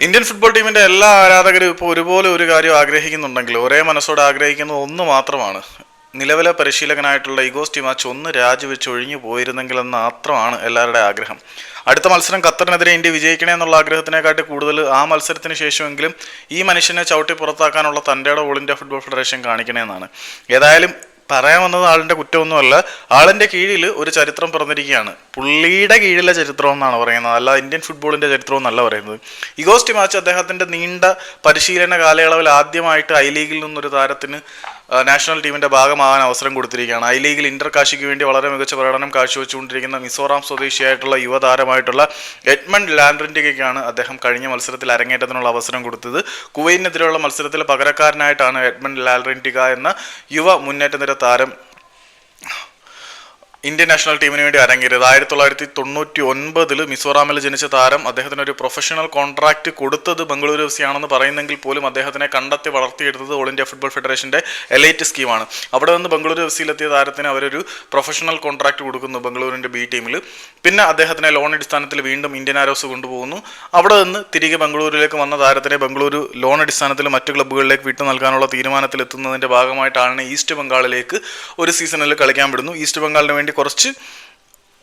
Indian football ടീമിന്റെ എല്ലാ ആരാധകരും ഇപ്പോൾ ഒരുപോലെ ഒരു കാര്യം ആഗ്രഹിക്കുന്നുണ്ടെങ്കിൽ ഒരേ മനസ്സോടെ ആഗ്രഹിക്കുന്നത് ഒന്ന് മാത്രമാണ്. നിലവിലെ പരിശീലകനായിട്ടുള്ള ഇഗോസ് ടിമാച്ച് ഒന്ന് രാജിവെച്ച് ഒഴിഞ്ഞു പോയിരുന്നെങ്കിൽ എന്ന് മാത്രമാണ് എല്ലാവരുടെ ആഗ്രഹം. അടുത്ത മത്സരം ഖത്തറിനെതിരെ ഇന്ത്യ വിജയിക്കണേ എന്നുള്ള ആഗ്രഹത്തിനെക്കാട്ടി കൂടുതൽ ആ മത്സരത്തിന് ശേഷമെങ്കിലും ഈ മനുഷ്യനെ ചവിട്ടി പുറത്താക്കാനുള്ള തന്റെ ഓൾ ഇന്ത്യ ഫുട്ബോൾ ഫെഡറേഷൻ കാണിക്കണേ എന്നാണ്. ഏതായാലും പറയാൻ വന്നത് ആളിന്റെ കുറ്റമൊന്നുമല്ല. ആളിന്റെ കീഴിൽ ഒരു ചരിത്രം പിറന്നിരിക്കുകയാണ്. പുള്ളിയുടെ കീഴിലെ ചരിത്രം എന്നാണ് പറയുന്നത്. അല്ല ഇന്ത്യൻ ഫുട്ബോളിന്റെ ചരിത്രം എന്നല്ല പറയുന്നത്. ഇഗോസ്റ്റി മാച്ച് അദ്ദേഹത്തിന്റെ നീണ്ട പരിശീലന കാലയളവിൽ ആദ്യമായിട്ട് ഐ ലീഗിൽ നിന്നൊരു താരത്തിന് നാഷണൽ ടീമിന്റെ ഭാഗമാകാൻ അവസരം കൊടുത്തിരിക്കുകയാണ്. ഐ ലീഗിൽ ഇന്റർ കാശിക്ക് വേണ്ടി വളരെ മികച്ച പ്രകടനം കാഴ്ചവെച്ചുകൊണ്ടിരിക്കുന്ന മിസോറാം സ്വദേശിയായിട്ടുള്ള യുവതാരമായിട്ടുള്ള എഡ്മണ്ട് ലാൻഡ്രിൻഡിക്കാണ് അദ്ദേഹം കഴിഞ്ഞ മത്സരത്തിൽ അരങ്ങേറ്റത്തിനുള്ള അവസരം കൊടുത്തത്. കുവൈറ്റിനെതിരെയുള്ള മത്സരത്തിൽ പകരക്കാരനായിട്ടാണ് എഡ്മണ്ട് ലാൻഡ്രിൻഡിക എന്ന യുവ മുന്നേറ്റ നിര താരം ഇന്ത്യൻ നാഷണൽ ടീമിന് വേണ്ടി അരങ്ങേറിയത്. ആയിരത്തി തൊള്ളായിരത്തി തൊണ്ണൂറ്റി ഒൻപതിൽ മിസോറാമിൽ ജനിച്ച താരം അദ്ദേഹത്തിന് ഒരു പ്രൊഫഷണൽ കോൺട്രാക്ട് കൊടുത്തത് ബംഗളൂരു എഫ് സി ആണെന്ന് പറയുന്നെങ്കിൽ പോലും അദ്ദേഹത്തിനെ കണ്ടെത്തി വളർത്തിയെടുത്തത് ഓൾ ഇന്ത്യ ഫുട്ബോൾ ഫെഡറേഷന്റെ എലൈറ്റ് സ്കീമാണ്. അവിടെ നിന്ന് ബംഗളൂരു എഫ് സിയിലെത്തിയ താരത്തിന് അവരൊരു പ്രൊഫഷണൽ കോൺട്രാക്ട് കൊടുക്കുന്നു ബംഗളൂരിന്റെ ബി ടീമിൽ പിന്നെ അദ്ദേഹത്തിനെ ലോൺ അടിസ്ഥാനത്തിൽ വീണ്ടും ഇന്ത്യൻ ആരോസ് കൊണ്ടുപോകുന്നു. അവിടെ നിന്ന് തിരികെ ബംഗളൂരുവിലേക്ക് വന്ന താരത്തിനെ ബംഗളൂരു ലോൺ അടിസ്ഥാനത്തിൽ മറ്റു ക്ലബ്ബുകളിലേക്ക് വിട്ടു നൽകാനുള്ള തീരുമാനത്തിലെത്തുന്നതിന്റെ ഭാഗമായിട്ടാണ് ഈസ്റ്റ് ബംഗാളിലേക്ക് ഒരു സീസണിൽ കളിക്കാൻ വിടുന്നു. ഈസ്റ്റ് ബംഗാളിന് വേണ്ടി കുറച്ച്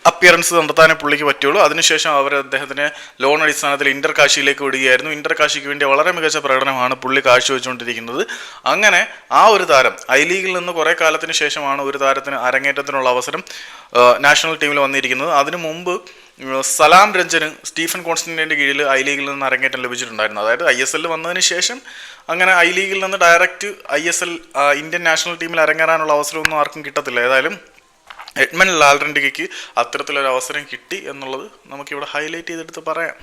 അപ്പിയറൻസ് നടത്താനേ പുള്ളിക്ക് പറ്റുള്ളൂ. അതിനുശേഷം അവർ അദ്ദേഹത്തിന് ലോൺ അടിസ്ഥാനത്തിൽ ഇന്റർ കാശിയിലേക്ക് വിടുകയായിരുന്നു. ഇന്റർ കാശിക്ക് വേണ്ടി വളരെ മികച്ച പ്രകടനമാണ് പുള്ളി കാഴ്ചവെച്ചുകൊണ്ടിരിക്കുന്നത്. അങ്ങനെ ആ ഒരു താരം ഐ ലീഗിൽ നിന്ന് കുറേ കാലത്തിന് ശേഷമാണ് ഒരു താരത്തിന് അരങ്ങേറ്റത്തിനുള്ള അവസരം നാഷണൽ ടീമിൽ വന്നിരിക്കുന്നത്. അതിനു മുമ്പ് സലാം രഞ്ജന് സ്റ്റീഫൻ കോൺസ്റ്റന്റിന്റെ കീഴിൽ ഐ ലീഗിൽ നിന്ന് അരങ്ങേറ്റം ലഭിച്ചിട്ടുണ്ടായിരുന്നു. അതായത് ഐ എസ് എല്ലിൽ വന്നതിന് ശേഷം അങ്ങനെ ഐ ലീഗിൽ നിന്ന് direct I S L Indian national ടീമിൽ അരങ്ങേറാനുള്ള അവസരമൊന്നും ആർക്കും കിട്ടത്തില്ല. ഏതായാലും എഡ്മൻ ലാൽറൻഡിക്ക് അത്തരത്തിലൊരു അവസരം കിട്ടി എന്നുള്ളത് നമുക്കിവിടെ ഹൈലൈറ്റ് ചെയ്തെടുത്ത് പറയാം.